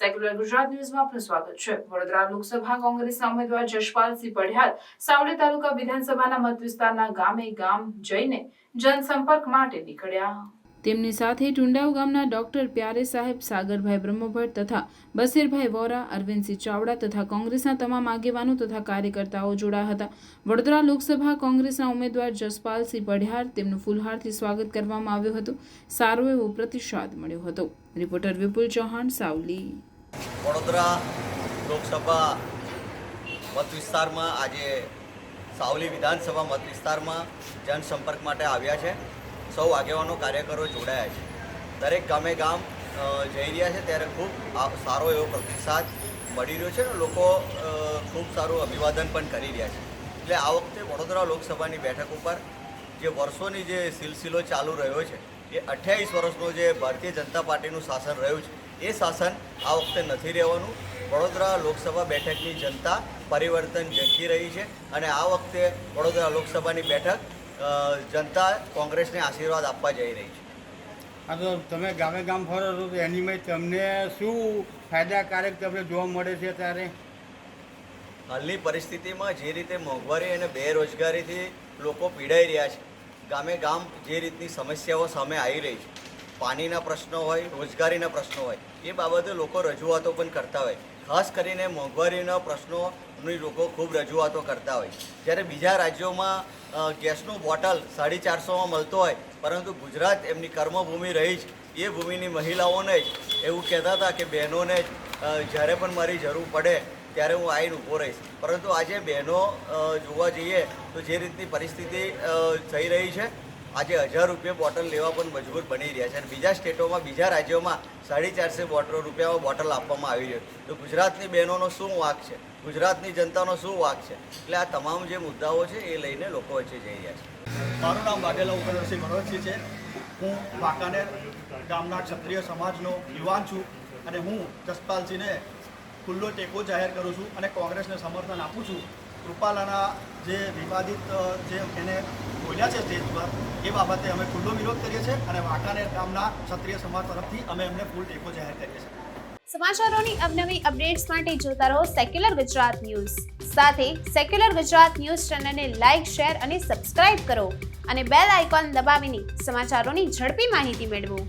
Secular Gujarat ન્યૂઝમાં આપનું સ્વાગત છે. વડોદરા લોકસભા કોંગ્રેસના ઉમેદવાર જશપાલસિંહ પઢિયાર સાવલી તાલુકા વિધાનસભાના મત વિસ્તારના ગામે ગામ જઈને જનસંપર્ક માટે નીકળ્યા. તેમની સાથે ટુંડાવ ગામના ડોક્ટર પ્યારે સાહેબ, સાગરભાઈ બ્રહ્મભટ્ટ તથા બસીરભાઈ વોરા, અરવિંદસિંહ ચાવડા તથા કોંગ્રેસના તમામ આગેવાનો તથા કાર્યકર્તાઓ જોડાયા હતા. વડોદરા લોકસભા કોંગ્રેસના ઉમેદવાર જસપાલસિંહ પઢિયાર તેમનું ફૂલહારથી સ્વાગત કરવામાં આવ્યું હતું. સારો એવો પ્રતિસાદ મળ્યો હતો. રિપોર્ટર વિપુલ ચૌહાણ, સાવલી. વડોદરા લોકસભા મત વિસ્તારમાં આજે સાવલી વિધાનસભા મત વિસ્તારમાં જનસંપર્ક માટે આવ્યા છે. સૌ આગેવાનો, કાર્યકરો જોડાયા છે. દરેક ગામે ગામ જઈ રહ્યા છે. ત્યારે ખૂબ સારો એવો પ્રતિસાદ મળી રહ્યો છે અને લોકો ખૂબ સારું અભિવાદન પણ કરી રહ્યા છે. એટલે આ વખતે વડોદરા લોકસભાની બેઠક ઉપર જે વર્ષોની જે સિલસિલો ચાલુ રહ્યો છે, એ અઠ્યાવીસ વર્ષનો જે ભારતીય જનતા પાર્ટીનું શાસન રહ્યું છે એ શાસન આ વખતે નથી રહેવાનું. વડોદરા લોકસભા બેઠકની જનતા પરિવર્તન ઝંખી રહી છે અને આ વખતે વડોદરા લોકસભાની બેઠક જનતા કોંગ્રેસને આશીર્વાદ આપવા જઈ રહી છે. હા તો તમે ગામે ગામ ફરો છો તો એનીમાં તમને શું ફાયદાકારક તમને જોવા મળે છે ત્યારે હાલની પરિસ્થિતિમાં જે રીતે મોંઘવારી અને બેરોજગારીથી લોકો પીડાઈ રહ્યા છે ગામે ગામ જે રીતની સમસ્યાઓ સામે આવી રહી છે પાણીના પ્રશ્નો હોય, રોજગારીના પ્રશ્નો હોય, એ બાબતે લોકો રજૂઆતો પણ કરતા હોય. ખાસ કરીને મોંઘવારીના પ્રશ્નોની લોકો ખૂબ રજૂઆતો કરતા હોય. જ્યારે બીજા રાજ્યોમાં ગેસનું બોટલ સાડી ચારસોમાં મળતો હોય, પરંતુ ગુજરાત એમની કર્મભૂમિ રહી જ, એ ભૂમિની મહિલાઓને જ, એવું કહેતા હતા કે બહેનોને જ જ્યારે પણ મારી જરૂર પડે, ત્યારે હું આવીને ઊભો રહીશ. પરંતુ આજે બહેનો જોવા જઈએ તો જે રીતની પરિસ્થિતિ થઈ રહી છે આજે હજાર રૂપિયા બોટલ લેવા પણ મજબૂર બની રહ્યા છે અને બીજા સ્ટેટોમાં, બીજા રાજ્યોમાં સાડી ચારસો બોટલ રૂપિયામાં બોટલ આપવામાં આવી રહ્યું તો ગુજરાતની બહેનોનો શું વાંક છે? ગુજરાતની જનતાનો શું વાંક છે? એટલે આ તમામ જે મુદ્દાઓ છે એ લઈને લોકો વચ્ચે જઈ રહ્યા છે. મારું નામ વાઘેલા ઉપેન્દ્રસિંહ મનોજસિંહ છે. હું વાંકાનેર ગામના ક્ષત્રિય સમાજનો યુવાન છું અને હું જસપાલસિંહને ખુલ્લો ટેકો જાહેર કરું છું અને કોંગ્રેસને સમર્થન આપું છું. રૂપાલાના જે વિવાદિત જે એને બોલ્યા છે સ્ટેજ પર, એ બાબતે અમે ખુલ્લો વિરોધ કરીએ છીએ અને વાંકાનેર ગામના ક્ષત્રિય સમાજ તરફથી અમે એમને ફૂલ ટેકો જાહેર કરીએ છીએ. સમાચારોની અવનવી અપડેટ્સ માટે જોતા રહો સેક્યુલર ગુજરાત ન્યૂઝ સાથે સેક્યુલર ગુજરાત ન્યૂઝ ચેનલને લાઇક શેર અને સબસ્ક્રાઇબ કરો અને બેલ આઇકોન દબાવીને સમાચારોની ઝડપી માહિતી મેળવો.